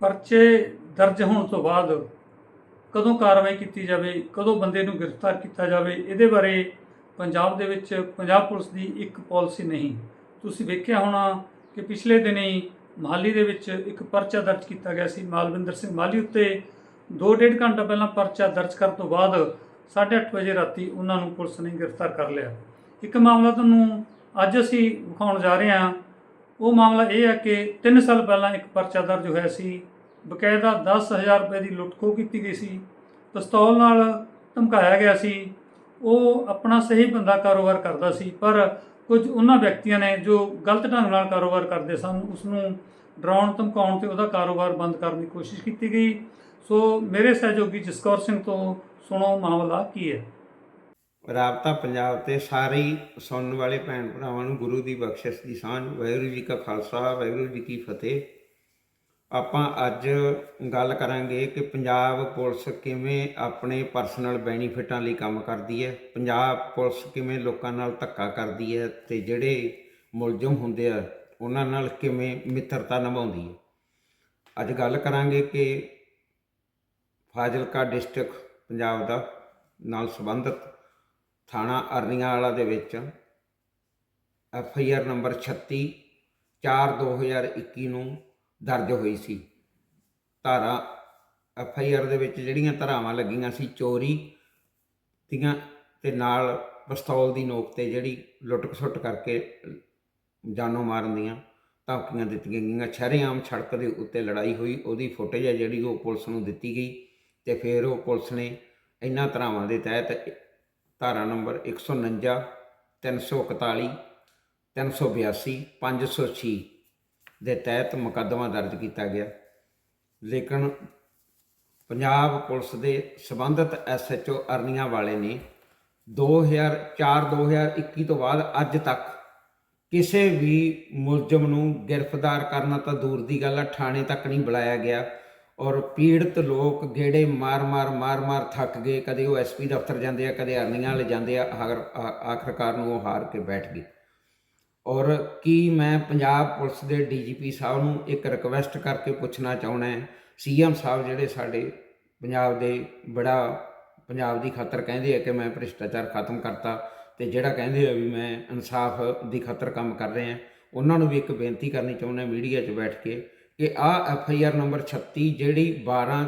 ਪਰਚੇ ਦਰਜ ਹੋਣ ਤੋਂ ਬਾਅਦ ਕਦੋਂ ਕਾਰਵਾਈ ਕੀਤੀ ਜਾਵੇ, ਕਦੋਂ ਬੰਦੇ ਨੂੰ ਗ੍ਰਿਫਤਾਰ ਕੀਤਾ ਜਾਵੇ, ਇਹਦੇ ਬਾਰੇ ਪੰਜਾਬ ਦੇ ਵਿੱਚ ਪੰਜਾਬ ਪੁਲਿਸ ਦੀ ਇੱਕ ਪਾਲਿਸੀ ਨਹੀਂ। ਤੁਸੀਂ ਵੇਖਿਆ ਹੋਣਾ ਕਿ ਪਿਛਲੇ ਦਿਨੀ ਮਹਾਲੀ ਦੇ ਵਿੱਚ ਇੱਕ ਪਰਚਾ ਦਰਜ ਕੀਤਾ ਗਿਆ ਸੀ, ਮਾਲਵਿੰਦਰ ਸਿੰਘ ਮਾਲੀ ਉੱਤੇ। 2.5 ਘੰਟਾ ਪਹਿਲਾਂ ਪਰਚਾ ਦਰਜ ਕਰਨ ਤੋਂ ਬਾਅਦ 8:30 ਵਜੇ ਰਾਤੀ ਉਹਨਾਂ ਨੂੰ ਪੁਲਿਸ ਨੇ ਗ੍ਰਿਫਤਾਰ ਕਰ ਲਿਆ। ਇੱਕ ਮਾਮਲਾ ਤੁਹਾਨੂੰ ਅੱਜ ਅਸੀਂ ਵਿਖਾਉਣ ਜਾ ਰਹੇ ਹਾਂ ਉਹ ਮਾਮਲਾ ਇਹ ਹੈ ਕਿ 3 ਸਾਲ ਪਹਿਲਾਂ ਇੱਕ ਪਰਚਾ ਦਰਜ ਹੋਇਆ ਸੀ। ਬਕਾਇਦਾ 10000 ਰੁਪਏ ਦੀ ਲੁੱਟਖੋ ਕੀਤੀ ਗਈ ਸੀ। ਪਿਸਤੌਲ ਨਾਲ ਧਮਕਾਇਆ ਗਿਆ ਸੀ। ਉਹ ਆਪਣਾ ਸਹੀ ਬੰਦਾ ਕਾਰੋਬਾਰ ਕਰਦਾ ਸੀ, ਪਰ ਕੁਝ ਉਹਨਾਂ ਵਿਅਕਤੀਆਂ ਨੇ ਜੋ ਗਲਤ ਢੰਗ ਨਾਲ ਕਾਰੋਬਾਰ ਕਰਦੇ ਸਨ ਉਸ ਨੂੰ ਡਰਾਉਣ, ਧਮਕਾਉਣ ਤੇ ਉਹਦਾ ਕਾਰੋਬਾਰ ਬੰਦ ਕਰਨ ਦੀ ਕੋਸ਼ਿਸ਼ ਕੀਤੀ ਗਈ। ਸੋ ਮੇਰੇ ਸਹਿਯੋਗੀ ਜਸਕੌਰ ਸਿੰਘ ਤੋਂ ਸੁਣੋ ਮਾਮਲਾ ਕੀ ਹੈ। ਰਾਬਤਾ ਪੰਜਾਬ ਤੇ ਸਾਰੇ ਹੀ ਸੁਣਨ ਵਾਲੇ ਭੈਣ ਭਰਾਵਾਂ ਨੂੰ ਗੁਰੂ ਦੀ ਬਖਸ਼ਿਸ਼ ਦੀ ਸਾਂਝ। ਵਾਹਿਗੁਰੂ ਜੀ ਕਾ ਖਾਲਸਾ, ਵਾਹਿਗੁਰੂ ਜੀ ਕੀ ਫਤਿਹ। ਆਪਾਂ ਅੱਜ ਗੱਲ ਕਰਾਂਗੇ ਕਿ ਪੰਜਾਬ ਪੁਲਿਸ ਕਿਵੇਂ ਆਪਣੇ ਪਰਸਨਲ ਬੈਨੀਫਿਟਾਂ ਲਈ ਕੰਮ ਕਰਦੀ ਹੈ। ਪੰਜਾਬ ਪੁਲਿਸ ਕਿਵੇਂ ਲੋਕਾਂ ਨਾਲ ਧੱਕਾ ਕਰਦੀ ਹੈ ਤੇ ਜਿਹੜੇ ਮੁਲਜ਼ਮ ਹੁੰਦੇ ਆ, ਉਹਨਾਂ ਨਾਲ ਕਿਵੇਂ ਮਿੱਤਰਤਾ ਨਿਭਾਉਂਦੀ ਹੈ। ਅੱਜ ਗੱਲ ਕਰਾਂਗੇ ਕਿ ਫਾਜ਼ਿਲਕਾ ਡਿਸਟ੍ਰਿਕਟ ਪੰਜਾਬ ਦਾ ਨਾਲ ਸੰਬੰਧਿਤ ਥਾਣਾ ਅਰਨੀਆਂ ਵਾਲਾ ਦੇ ਵਿੱਚ ਐਫ ਆਈ ਆਰ ਨੰਬਰ 36 4 2021 ਨੂੰ ਦਰਜ ਹੋਈ ਸੀ। ਧਾਰਾ ਐਫ ਆਈ ਆਰ ਦੇ ਵਿੱਚ ਜਿਹੜੀਆਂ ਧਾਰਾਵਾਂ ਲੱਗੀਆਂ ਸੀ ਚੋਰੀ ਦੀਆਂ ਤੇ ਨਾਲ ਪਿਸਤੌਲ ਦੀ ਨੋਕ ਤੇ ਜਿਹੜੀ ਲੁੱਟ ਖਸੁੱਟ ਕਰਕੇ ਜਾਨੋਂ ਮਾਰਨ ਦੀਆਂ ਧਮਕੀਆਂ ਦਿੱਤੀਆਂ ਗਈਆਂ। ਸ਼ਰੇਆਮ ਸੜਕ ਦੇ ਉੱਤੇ ਲੜਾਈ ਹੋਈ, ਉਹਦੀ ਫੁਟੇਜ ਹੈ ਜਿਹੜੀ ਉਹ ਪੁਲਿਸ ਨੂੰ ਦਿੱਤੀ ਗਈ ਤੇ ਫਿਰ ਉਹ ਪੁਲਿਸ ਨੇ ਇਹਨਾਂ ਧਾਰਾਵਾਂ ਦੇ ਤਹਿਤ ਧਾਰਾ ਨੰਬਰ 149 341 382 506 ਦੇ ਤਹਿਤ ਮੁਕੱਦਮਾ ਦਰਜ ਕੀਤਾ ਗਿਆ। ਲੇਕਿਨ ਪੰਜਾਬ ਪੁਲਿਸ ਦੇ ਸਬੰਧਤ ਐਸਐਚਓ ਅਰਨੀਆਂ ਵਾਲੇ ਨੇ 2004-2021 ਤੋਂ ਬਾਅਦ ਅੱਜ ਤੱਕ ਕਿਸੇ ਵੀ ਮੁਲਜ਼ਮ ਨੂੰ ਗ੍ਰਿਫਤਾਰ ਕਰਨਾ ਤਾਂ ਦੂਰ ਦੀ ਗੱਲ ਹੈ ਥਾਣੇ ਤੱਕ ਨਹੀਂ ਬੁਲਾਇਆ ਗਿਆ। ਔਰ ਪੀੜਤ ਲੋਕ ਗੇੜੇ ਮਾਰ-ਮਾਰ ਮਾਰ-ਮਾਰ ਥੱਕ ਗਏ। ਕਦੇ ਉਹ ਐਸਪੀ ਦਫ਼ਤਰ ਜਾਂਦੇ ਆ, ਕਦੇ ਅਰਨੀਆਂ ਵਾਲੇ ਜਾਂਦੇ ਆ ਆਖਰਕਾਰ ਨੂੰ ਉਹ ਹਾਰ ਕੇ ਬੈਠ ਗਏ। ਔਰ ਕੀ ਮੈਂ ਪੰਜਾਬ ਪੁਲਿਸ ਦੇ ਡੀਜੀਪੀ ਸਾਹਿਬ ਨੂੰ ਇੱਕ ਰਿਕਵੈਸਟ ਕਰਕੇ ਪੁੱਛਣਾ ਚਾਹੁੰਦਾ ਹਾਂ? ਸੀਐਮ ਸਾਹਿਬ ਜਿਹੜੇ ਸਾਡੇ ਪੰਜਾਬ ਦੇ ਬੜਾ ਪੰਜਾਬ ਦੀ ਖਾਤਰ ਕਹਿੰਦੇ ਆ ਕਿ ਮੈਂ ਭ੍ਰਿਸ਼ਟਾਚਾਰ ਖਤਮ ਕਰਤਾ ਤੇ ਜਿਹੜਾ ਕਹਿੰਦੇ ਆ ਵੀ ਮੈਂ ਇਨਸਾਫ ਦੀ ਖਾਤਰ ਕੰਮ ਕਰ ਰਿਹਾ, ਉਹਨਾਂ ਨੂੰ ਵੀ ਇੱਕ ਬੇਨਤੀ ਕਰਨੀ ਚਾਹੁੰਦਾ ਮੀਡੀਆ 'ਚ ਬੈਠ ਕੇ ਕਿ ਆ ਐਫ ਆਈ ਆਰ ਨੰਬਰ 36 ਜਿਹੜੀ 12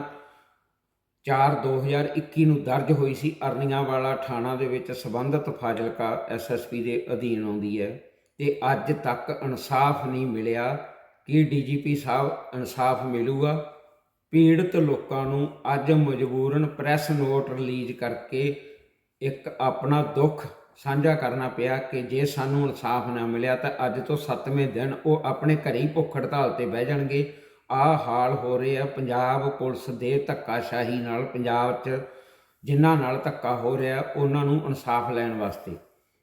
4 2021 ਨੂੰ ਦਰਜ ਹੋਈ ਸੀ, ਅਰਨੀਆਂ ਵਾਲਾ ਥਾਣਾ ਦੇ ਵਿੱਚ ਸਬੰਧਤ ਫਾਜ਼ਿਲਕਾ ਐਸਐਸਪੀ ਦੇ ਅਧੀਨ ਆਉਂਦੀ ਹੈ ਤੇ ਅੱਜ ਤੱਕ ਇਨਸਾਫ ਨਹੀਂ ਮਿਲਿਆ ਕਿ ਡੀਜੀਪੀ ਸਾਹਿਬ ਇਨਸਾਫ ਮਿਲੂਗਾ। ਪੀੜਤ ਲੋਕਾਂ ਨੂੰ ਅੱਜ ਮਜਬੂਰਨ ਪ੍ਰੈਸ ਨੋਟ ਰਿਲੀਜ਼ ਕਰਕੇ ਇੱਕ ਆਪਣਾ ਦੁੱਖ ਸਾਂਝਾ ਕਰਨਾ ਪਿਆ ਕਿ ਜੇ ਸਾਨੂੰ ਇਨਸਾਫ ਨਾ ਮਿਲਿਆ ਤਾਂ ਅੱਜ ਤੋਂ 7ਵੇਂ ਦਿਨ ਉਹ ਆਪਣੇ ਘਰੇ ਹੀ ਭੁੱਖ ਹੜਤਾਲ ਤੇ ਬਹਿ ਜਾਣਗੇ। ਆ ਹਾਲ ਹੋ ਰਹੇ ਆ ਪੰਜਾਬ ਪੁਲਿਸ ਦੇ ਧੱਕਾਸ਼ਾਹੀ ਨਾਲ ਪੰਜਾਬ 'ਚ ਜਿਨ੍ਹਾਂ ਨਾਲ ਧੱਕਾ ਹੋ ਰਿਹਾ ਉਹਨਾਂ ਨੂੰ ਇਨਸਾਫ ਲੈਣ ਵਾਸਤੇ।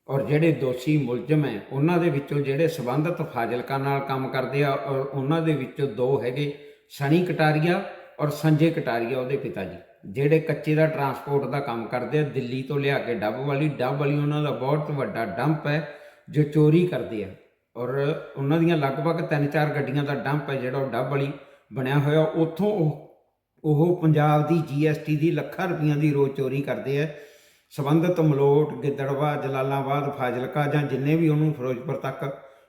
ਔਰ ਜਿਹੜੇ ਦੋਸ਼ੀ ਮੁਲਜ਼ਮ ਹੈ, ਉਹਨਾਂ ਦੇ ਵਿੱਚੋਂ ਜਿਹੜੇ ਸਬੰਧਤ ਫਾਜ਼ਿਲਕਾ ਨਾਲ ਕੰਮ ਕਰਦੇ ਆ, ਔਰ ਉਹਨਾਂ ਦੇ ਵਿੱਚੋਂ ਦੋ ਹੈਗੇ ਸਣੀ ਕਟਾਰੀਆ ਔਰ ਸੰਜੇ ਕਟਾਰੀਆ, ਉਹਦੇ ਪਿਤਾ ਜੀ। ਜਿਹੜੇ ਕੱਚੇ ਦਾ ਟਰਾਂਸਪੋਰਟ ਦਾ ਕੰਮ ਕਰਦੇ ਆ, ਦਿੱਲੀ ਤੋਂ ਲਿਆ ਕੇ ਡੱਬ ਵਾਲੀ ਡੱਬ ਵਾਲੀ ਉਹਨਾਂ ਦਾ ਬਹੁਤ ਵੱਡਾ ਡੰਪ ਹੈ, ਜੋ ਚੋਰੀ ਕਰਦੇ ਆ। ਔਰ ਉਹਨਾਂ ਦੀਆਂ ਲਗਭਗ 3-4 ਗੱਡੀਆਂ ਦਾ ਡੰਪ ਹੈ, ਜਿਹੜਾ ਉਹ ਡੱਬ ਵਾਲੀ ਬਣਿਆ ਹੋਇਆ, ਉੱਥੋਂ ਉਹ ਉਹ ਪੰਜਾਬ ਦੀ ਜੀਐਸਟੀ ਦੀ ਲੱਖਾਂ ਰੁਪਈਆਂ ਦੀ ਰੋਜ਼ ਚੋਰੀ ਕਰਦੇ ਆ। ਸਬੰਧਤ ਮਲੋਟ, ਗਿੱਦੜਵਾ, ਜਲਾਲਾਬਾਦ, ਫਾਜ਼ਿਲਕਾ ਜਾਂ ਜਿੰਨੇ ਵੀ ਉਹਨੂੰ ਫਿਰੋਜ਼ਪੁਰ ਤੱਕ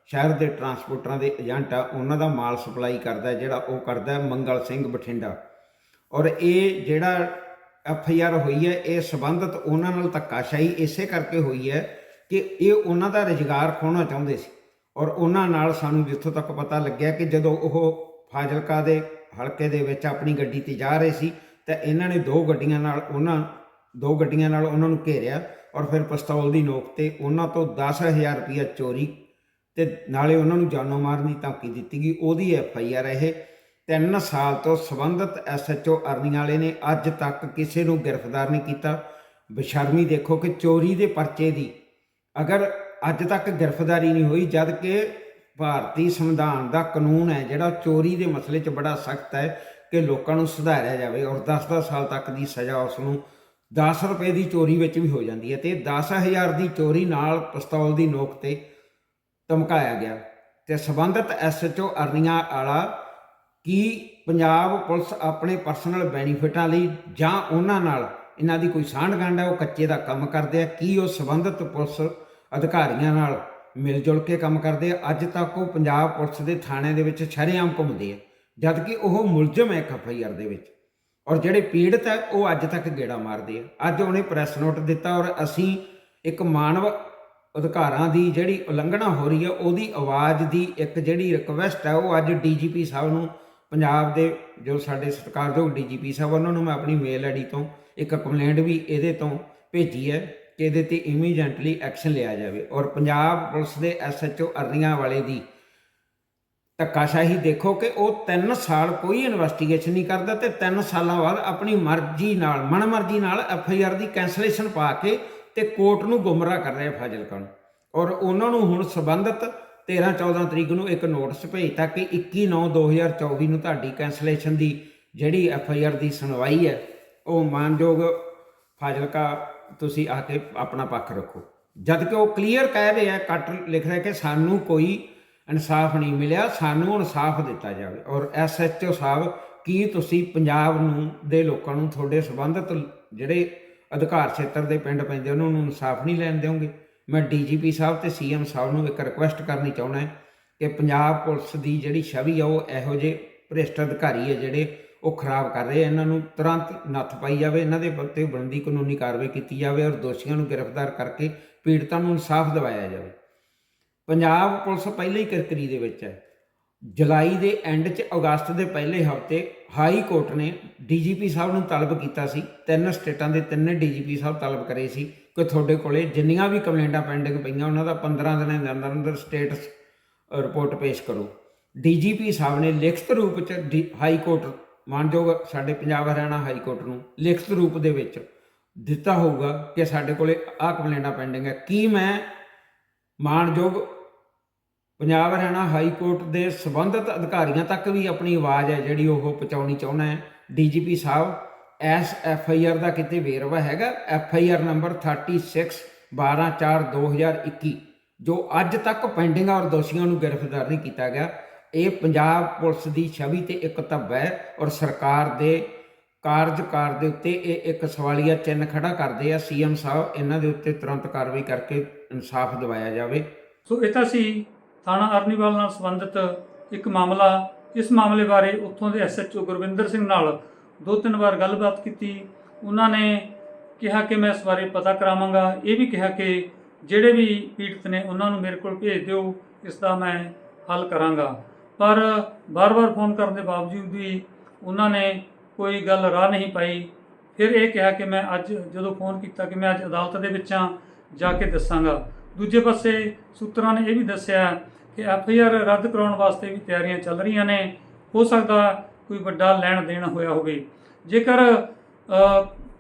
ਸ਼ਹਿਰ ਦੇ ਟਰਾਂਸਪੋਰਟਰਾਂ ਦੇ ਏਜੰਟ ਆ, ਉਹਨਾਂ ਦਾ ਮਾਲ ਸਪਲਾਈ ਕਰਦਾ ਜਿਹੜਾ ਉਹ ਕਰਦਾ ਮੰਗਲ ਸਿੰਘ ਬਠਿੰਡਾ। ਔਰ ਇਹ ਜਿਹੜਾ ਐਫ ਆਈ ਆਰ ਹੋਈ ਹੈ, ਇਹ ਸਬੰਧਤ ਉਹਨਾਂ ਨਾਲ ਧੱਕਾਸ਼ਾਹੀ ਇਸੇ ਕਰਕੇ ਹੋਈ ਹੈ ਕਿ ਇਹ ਉਹਨਾਂ ਦਾ ਰੁਜ਼ਗਾਰ ਖੋਣਾ ਚਾਹੁੰਦੇ ਸੀ। ਔਰ ਉਹਨਾਂ ਨਾਲ ਸਾਨੂੰ ਜਿੱਥੋਂ ਤੱਕ ਪਤਾ ਲੱਗਿਆ ਕਿ ਜਦੋਂ ਉਹ ਫਾਜ਼ਿਲਕਾ ਦੇ ਹਲਕੇ ਦੇ ਵਿੱਚ ਆਪਣੀ ਗੱਡੀ ਤੇ ਜਾ ਰਹੇ ਸੀ, ਤਾਂ ਇਹਨਾਂ ਨੇ ਦੋ ਗੱਡੀਆਂ ਨਾਲ ਉਹਨਾਂ, ਦੋ ਗੱਡੀਆਂ ਨਾਲ ਉਹਨਾਂ ਨੂੰ ਘੇਰਿਆ ਔਰ ਫਿਰ ਪਿਸਤੌਲ ਦੀ ਨੋਕ ਤੇ ਉਹਨਾਂ ਤੋਂ 10000 ਰੁਪਇਆ ਚੋਰੀ ਤੇ ਨਾਲੇ ਉਹਨਾਂ ਨੂੰ ਜਾਨੋਂ ਮਾਰਨ ਦੀ ਧਮਕੀ ਦਿੱਤੀ ਗਈ। ਉਹਦੀ ਐਫ ਆਈ ਆਰ ਇਹ। 3 ਸਾਲ ਤੋਂ ਸੰਬੰਧਿਤ ਐਸਐਚਓ ਅਰਨੀਆਂ ਵਾਲੇ ਨੇ ਅੱਜ ਤੱਕ ਕਿਸੇ ਨੂੰ ਗ੍ਰਿਫਤਾਰ ਨਹੀਂ ਕੀਤਾ। ਬਸ਼ਰਮੀ ਦੇਖੋ ਕਿ ਚੋਰੀ ਦੇ ਪਰਚੇ ਦੀ। ਅਗਰ ਅੱਜ ਤੱਕ ਗ੍ਰਿਫਤਾਰੀ ਨਹੀਂ ਹੋਈ, ਜਦ ਕਿ ਭਾਰਤੀ ਸੰਵਿਧਾਨ ਦਾ ਕਾਨੂੰਨ ਹੈ, ਜਿਹੜਾ ਚੋਰੀ ਦੇ ਮਸਲੇ 'ਚ ਬੜਾ ਸਖਤ ਹੈ ਕਿ ਲੋਕਾਂ ਨੂੰ ਸੁਧਾਰਿਆ ਜਾਵੇ ਔਰ 10-10 ਸਾਲ ਤੱਕ ਦੀ ਸਜ਼ਾ ਉਸ ਨੂੰ 10 ਰੁਪਏ ਦੀ ਚੋਰੀ ਵਿੱਚ ਵੀ ਹੋ ਜਾਂਦੀ ਹੈ ਤੇ 10000 ਦੀ ਚੋਰੀ ਨਾਲ ਪਿਸਤੌਲ ਦੀ ਨੋਕ ਤੇ ਧਮਕਾਇਆ ਗਿਆ। ਤੇ ਸਬੰਧਤ ਐਸਐਚਓ ਅਰਨੀਆਂ ਵਾਲਾ ਕੀ ਪੰਜਾਬ ਪੁਲਿਸ ਆਪਣੇ ਪਰਸਨਲ ਬੈਨੀਫਿਟਾਂ ਲਈ ਜਾਂ ਉਹਨਾਂ ਨਾਲ ਇਹਨਾਂ ਦੀ ਕੋਈ ਸਾਂਢ-ਗੰਢ ਹੈ, ਉਹ ਕੱਚੇ ਦਾ ਕੰਮ ਕਰਦੇ ਆ, ਕੀ ਉਹ ਸੰਬੰਧਿਤ ਪੁਲਿਸ ਅਧਿਕਾਰੀਆਂ ਨਾਲ ਮਿਲ ਜੁਲ ਕੇ ਕੰਮ ਕਰਦੇ ਆ? ਅੱਜ ਤੱਕ ਉਹ ਪੰਜਾਬ ਪੁਲਿਸ ਦੇ ਥਾਣੇ ਦੇ ਵਿੱਚ ਸ਼ਰੇਆਮ ਘੁੰਮਦੇ ਆ ਜਦ ਕਿ ਉਹ ਮੁਲਜ਼ਮ ਹੈ ਐਫਆਈਆਰ ਦੇ ਵਿੱਚ। ਔਰ ਜਿਹੜੇ ਪੀੜਤ ਹੈ, ਉਹ ਅੱਜ ਤੱਕ ਗੇੜਾ ਮਾਰਦੇ ਆ। ਅੱਜ ਉਹਨੇ ਪ੍ਰੈਸ ਨੋਟ ਦਿੱਤਾ ਔਰ ਅਸੀਂ ਇੱਕ ਮਾਨਵ ਅਧਿਕਾਰਾਂ ਦੀ ਜਿਹੜੀ ਉਲੰਘਣਾ ਹੋ ਰਹੀ ਹੈ, ਉਹਦੀ ਆਵਾਜ਼ ਦੀ ਇੱਕ ਜਿਹੜੀ ਰਿਕਵੈਸਟ ਹੈ, ਉਹ ਅੱਜ ਡੀਜੀਪੀ ਸਾਹਿਬ ਨੂੰ ਪੰਜਾਬ ਦੇ ਜੋ ਸਾਡੇ ਸਤਿਕਾਰਯੋਗ ਡੀਜੀਪੀ ਸਾਹਿਬ ਉਹਨਾਂ ਨੂੰ ਮੈਂ ਆਪਣੀ ਮੇਲ ਆਈਡੀ ਤੋਂ ਇੱਕ ਕੰਪਲੇਂਟ ਵੀ ਇਹਦੇ ਤੋਂ ਭੇਜੀ ਹੈ ਕਿ ਇਹਦੇ ਤੇ ਇਮੀਡੀਏਟਲੀ ਐਕਸ਼ਨ ਲਿਆ ਜਾਵੇ। ਔਰ ਪੰਜਾਬ ਪੁਲਿਸ ਦੇ ਐਸਐਚਓ ਅਰਨੀਆਂ ਵਾਲੇ ਦੀ ਧੱਕਾਸ਼ਾਹੀ ਦੇਖੋ ਕਿ ਉਹ 3 ਸਾਲ ਕੋਈ ਇਨਵੈਸਟੀਗੇਸ਼ਨ ਨਹੀਂ ਕਰਦਾ ਤੇ 3 ਸਾਲਾਂ ਬਾਅਦ ਆਪਣੀ ਮਰਜ਼ੀ ਨਾਲ, ਮਨਮਰਜ਼ੀ ਨਾਲ ਐਫ ਆਈ ਆਰ ਦੀ ਕੈਂਸਲੇਸ਼ਨ ਪਾ ਕੇ ਤੇ ਕੋਰਟ ਨੂੰ ਗੁੰਮਰਾਹ ਕਰ ਰਿਹਾ ਫਾਜ਼ਿਲਕਾ ਨੂੰ। ਔਰ ਉਹਨਾਂ ਨੂੰ ਹੁਣ ਸਬੰਧਤ 13 14 ਤਰੀਕ ਨੂੰ ਇੱਕ ਨੋਟਿਸ ਭੇਜਤਾ ਕਿ 21 9 2024 ਨੂੰ ਤੁਹਾਡੀ ਕੈਂਸਲੇਸ਼ਨ ਦੀ ਜਿਹੜੀ ਐਫ ਆਈ ਆਰ ਦੀ ਸੁਣਵਾਈ ਹੈ, ਉਹ ਮਾਨਯੋਗ ਫਾਜ਼ਿਲਕਾ ਤੁਸੀਂ ਆ ਕੇ ਆਪਣਾ ਪੱਖ ਰੱਖੋ। ਜਦ ਕਿ ਉਹ ਕਲੀਅਰ ਕਹਿ ਰਹੇ ਆ ਕੱਟ ਲਿਖ ਰਿਹਾ ਕਿ ਸਾਨੂੰ ਕੋਈ ਇਨਸਾਫ ਨਹੀਂ ਮਿਲਿਆ, ਸਾਨੂੰ ਇਨਸਾਫ ਦਿੱਤਾ ਜਾਵੇ। ਔਰ ਐਸਐਚਓ ਸਾਹਿਬ, ਕੀ ਤੁਸੀਂ ਪੰਜਾਬ ਨੂੰ, ਦੇ ਲੋਕਾਂ ਨੂੰ ਤੁਹਾਡੇ ਸੰਬੰਧਿਤ ਜਿਹੜੇ ਅਧਿਕਾਰ ਖੇਤਰ ਦੇ ਪਿੰਡ ਪੈਂਦੇ, ਉਹਨਾਂ ਨੂੰ ਇਨਸਾਫ ਨਹੀਂ ਲੈਣ ਦਿਓਗੇ? ਮੈਂ ਡੀਜੀਪੀ ਸਾਹਿਬ ਤੇ ਸੀਐਮ ਸਾਹਿਬ ਨੂੰ ਇੱਕ ਰਿਕੁਐਸਟ ਕਰਨੀ ਚਾਹੁੰਦਾ ਕਿ ਪੰਜਾਬ ਪੁਲਿਸ ਦੀ ਜਿਹੜੀ ਛਵੀ ਆ, ਉਹ ਇਹੋ ਜਿਹੇ ਭ੍ਰਿਸ਼ਟ ਅਧਿਕਾਰੀ ਹੈ ਜਿਹੜੇ ਉਹ ਖਰਾਬ ਕਰ ਰਹੇ ਆ। ਇਹਨਾਂ ਨੂੰ ਤੁਰੰਤ ਨੱਥ ਪਾਈ ਜਾਵੇ, ਇਹਨਾਂ ਦੇ ਉੱਤੇ ਬਣਦੀ ਕਾਨੂੰਨੀ ਕਾਰਵਾਈ ਕੀਤੀ ਜਾਵੇ ਔਰ ਦੋਸ਼ੀਆਂ ਨੂੰ ਗ੍ਰਿਫਤਾਰ ਕਰਕੇ ਪੀੜਤਾਂ ਨੂੰ ਇਨਸਾਫ ਦਿਵਾਇਆ ਜਾਵੇ। ਪੰਜਾਬ ਪੁਲਿਸ ਪਹਿਲੇ ਹੀ ਕਿਰਕਰੀ ਦੇ ਵਿੱਚ ਹੈ। ਜੁਲਾਈ ਦੇ ਐਂਡ 'ਚ, ਅਗਸਤ ਦੇ ਪਹਿਲੇ ਹਫ਼ਤੇ ਹਾਈ ਕੋਰਟ ਨੇ ਡੀਜੀਪੀ ਸਾਹਿਬ ਨੂੰ ਤਲਬ ਕੀਤਾ ਸੀ। ਤਿੰਨ ਸਟੇਟਾਂ ਦੇ ਤਿੰਨੇ ਡੀਜੀਪੀ ਸਾਹਿਬ ਤਲਬ ਕਰੇ ਸੀ। ਕਿ ਤੁਹਾਡੇ ਕੋਲੇ ਜਿੰਨੀਆਂ ਵੀ ਕੰਪਲੇਂਟਾਂ ਪੈਂਡਿੰਗ ਪਈਆਂ, ਉਹਨਾਂ ਦਾ 15 ਦਿਨਾਂ ਦੇ ਅੰਦਰ ਅੰਦਰ ਸਟੇਟਸ ਰਿਪੋਰਟ ਪੇਸ਼ ਕਰੋ। ਡੀਜੀਪੀ ਸਾਹਿਬ ਨੇ ਲਿਖਤ ਰੂਪ 'ਚ ਡੀ- ਹਾਈ ਕੋਰਟ ਮਾਨਯੋਗ ਸਾਡੇ ਪੰਜਾਬ ਹਰਿਆਣਾ ਹਾਈ ਕੋਰਟ ਨੂੰ ਲਿਖਤ ਰੂਪ ਦੇ ਵਿੱਚ ਦਿੱਤਾ ਹੋਊਗਾ ਕਿ ਸਾਡੇ ਕੋਲੇ ਆਹ ਕੰਪਲੇਂਟਾਂ ਪੈਂਡਿੰਗ ਹੈ। ਕੀ ਮੈਂ ਮਾਨਯੋਗ ਪੰਜਾਬ ਹਰਿਆਣਾ ਹਾਈ ਕੋਰਟ ਦੇ ਸਬੰਧਤ ਅਧਿਕਾਰੀਆਂ ਤੱਕ ਵੀ ਆਪਣੀ ਆਵਾਜ਼ ਹੈ ਜਿਹੜੀ ਉਹ ਪਹੁੰਚਾਉਣੀ ਚਾਹੁੰਦਾ ਹੈ? DGP Sahib S F I R ਦਾ ਕਿਤੇ ਵੇਰਵਾ ਹੈਗਾ, ਐਫ ਆਈ ਆਰ ਨੰਬਰ 36 12 4 2021 ਜੋ ਅੱਜ ਤੱਕ ਪੈਂਡਿੰਗ ਔਰ ਦੋਸ਼ੀਆਂ ਨੂੰ ਗ੍ਰਿਫਤਾਰ ਨਹੀਂ ਕੀਤਾ ਗਿਆ। ਇਹ ਪੰਜਾਬ ਪੁਲਿਸ ਦੀ ਛਵੀ ਤੇ ਇੱਕ ਧੱਬਾ ਹੈ ਔਰ ਸਰਕਾਰ ਦੇ ਕਾਰਜਕਾਰ ਦੇ ਉੱਤੇ ਇਹ ਇੱਕ ਸਵਾਲੀਆ ਚਿੰਨ੍ਹ ਖੜਾ ਕਰਦੇ ਆ। ਸੀਐਮ ਸਾਹਿਬ ਇਹਨਾਂ ਦੇ ਉੱਤੇ ਤੁਰੰਤ ਕਾਰਵਾਈ ਕਰਕੇ ਇਨਸਾਫ ਦਿਵਾਇਆ ਜਾਵੇ। ਸੋ ਇਹ ਤਾਂ ਸੀ ਥਾਣਾ ਅਰਨੀਵਾਲ ਨਾਲ ਸੰਬੰਧਿਤ ਇੱਕ ਮਾਮਲਾ। ਇਸ ਮਾਮਲੇ ਬਾਰੇ ਉੱਥੋਂ ਦੇ ਐਸਐਚਓ ਗੁਰਵਿੰਦਰ ਸਿੰਘ ਨਾਲ ਦੋ ਤਿੰਨ ਵਾਰ ਗੱਲਬਾਤ ਕੀਤੀ। ਉਹਨਾਂ ਨੇ ਕਿਹਾ ਕਿ ਮੈਂ ਇਸ ਬਾਰੇ ਪਤਾ ਕਰਾਵਾਂਗਾ। ਇਹ ਵੀ ਕਿਹਾ ਕਿ ਜਿਹੜੇ ਵੀ ਪੀੜਤ ਨੇ ਉਹਨਾਂ ਨੂੰ ਮੇਰੇ ਕੋਲ ਭੇਜ ਦਿਓ, ਇਸ ਦਾ ਮੈਂ ਹੱਲ ਕਰਾਂਗਾ। ਪਰ ਬਾਰ-ਬਾਰ ਫੋਨ ਕਰਨ ਦੇ ਬਾਵਜੂਦ ਵੀ ਉਹਨਾਂ ਨੇ ਕੋਈ ਗੱਲ ਰਾਹ ਨਹੀਂ ਪਾਈ। ਫਿਰ ਇਹ ਕਿਹਾ ਕਿ ਮੈਂ ਅੱਜ ਜਦੋਂ ਫੋਨ ਕੀਤਾ ਕਿ ਮੈਂ ਅੱਜ ਅਦਾਲਤ ਦੇ ਵਿੱਚ ਹਾਂ ਜਾ ਕੇ ਦੱਸਾਂਗਾ। ਦੂਜੇ ਪਾਸੇ ਸੂਤਰਾਂ ਨੇ ਇਹ ਵੀ ਦੱਸਿਆ ਕਿ ਐਫ ਆਈ ਆਰ ਰੱਦ ਕਰਾਉਣ ਵਾਸਤੇ ਵੀ ਤਿਆਰੀਆਂ ਚੱਲ ਰਹੀਆਂ ਨੇ। ਹੋ ਸਕਦਾ ਕੋਈ ਵੱਡਾ ਲੈਣ ਦੇਣ ਹੋਇਆ ਹੋਵੇ। ਜੇਕਰ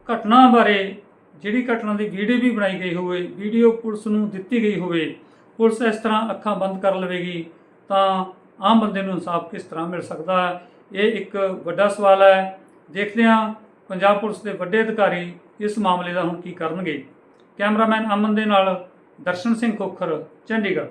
ਘਟਨਾ ਬਾਰੇ ਜਿਹੜੀ ਘਟਨਾ ਦੀ ਵੀਡੀਓ ਵੀ ਬਣਾਈ ਗਈ ਹੋਵੇ ਵੀਡੀਓ ਪੁਲਿਸ ਨੂੰ ਦਿੱਤੀ ਗਈ ਹੋਵੇ, ਪੁਲਿਸ ਇਸ ਤਰ੍ਹਾਂ ਅੱਖਾਂ ਬੰਦ ਕਰ ਲਵੇਗੀ, ਤਾਂ ਆਮ ਬੰਦੇ ਨੂੰ ਇਨਸਾਫ ਕਿਸ ਤਰ੍ਹਾਂ ਮਿਲ ਸਕਦਾ ਹੈ? ਇਹ ਇੱਕ ਵੱਡਾ ਸਵਾਲ ਹੈ। ਦੇਖਦੇ ਹਾਂ ਪੰਜਾਬ ਪੁਲਿਸ ਦੇ ਵੱਡੇ ਅਧਿਕਾਰੀ ਇਸ ਮਾਮਲੇ ਦਾ ਹੁਣ ਕੀ ਕਰਨਗੇ? ਕੈਮਰਾਮੈਨ ਅਮਨ ਦੇ ਨਾਲ ਦਰਸ਼ਨ ਸਿੰਘ ਖੋਖਰ, ਚੰਡੀਗੜ੍ਹ।